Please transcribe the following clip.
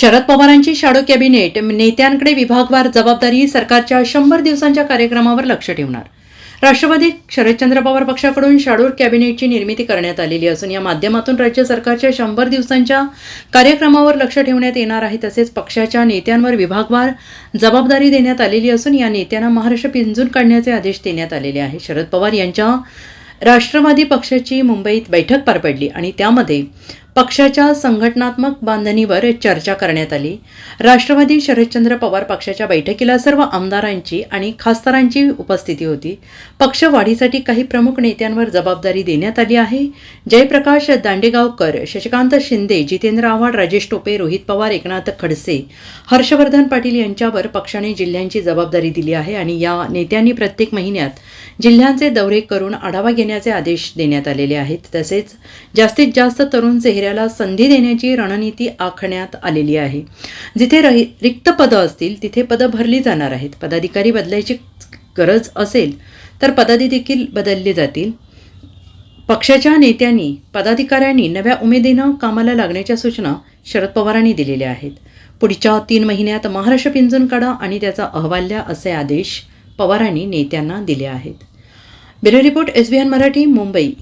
शरद पवारांची shadow cabinet नेत्यांकडे विभागवार जबाबदारी सरकारच्या शंभर दिवसांच्या कार्यक्रमावर लक्ष ठेवणार. राष्ट्रवादी शरदचंद्र पवार पक्षाकडून शाडूर कॅबिनेटची निर्मिती करण्यात आलेली असून या माध्यमातून राज्य सरकारच्या शंभर दिवसांच्या कार्यक्रमावर लक्ष ठेवण्यात येणार आहे तसेच पक्षाच्या नेत्यांवर विभागवार जबाबदारी देण्यात आलेली असून या नेत्यांना महाराष्ट्र पिंजून काढण्याचे आदेश देण्यात आलेले आहे. शरद पवार यांच्या राष्ट्रवादी पक्षाची मुंबईत बैठक पार पडली आणि त्यामध्ये पक्षाच्या संघटनात्मक बांधणीवर चर्चा करण्यात आली. राष्ट्रवादी शरदचंद्र पवार पक्षाच्या बैठकीला सर्व आमदारांची आणि खासदारांची उपस्थिती होती. पक्ष वाढीसाठी काही प्रमुख नेत्यांवर जबाबदारी देण्यात आली आहे. जयप्रकाश दांडेगावकर शशिकांत शिंदे जितेंद्र आव्हाड राजेश टोपे रोहित पवार एकनाथ खडसे हर्षवर्धन पाटील यांच्यावर पक्षाने जिल्ह्यांची जबाबदारी दिली आहे आणि या नेत्यांनी प्रत्येक महिन्यात जिल्ह्यांचे दौरे करून आढावा घेण्याचे आदेश देण्यात आलेले आहेत. तसेच जास्तीत जास्त तरुण चेहऱ्याला संधी देण्याची रणनीती आखण्यात आलेली आहे. जिथे रहि रिक्त पदं असतील तिथे पदं भरली जाणार आहेत. पदाधिकारी बदलायची गरज असेल तर पदाधी देखील बदलली जातील. पक्षाच्या नेत्यांनी पदाधिकाऱ्यांनी नव्या उमेदीनं कामाला लागण्याच्या सूचना शरद पवारांनी दिलेल्या आहेत. पुढच्या तीन महिन्यात महाराष्ट्र पिंजून काढा आणि त्याचा अहवाल द्या असे आदेश पवारांनी नेत्यांना दिले आहेत. Bureau report S B N Marathi Mumbai.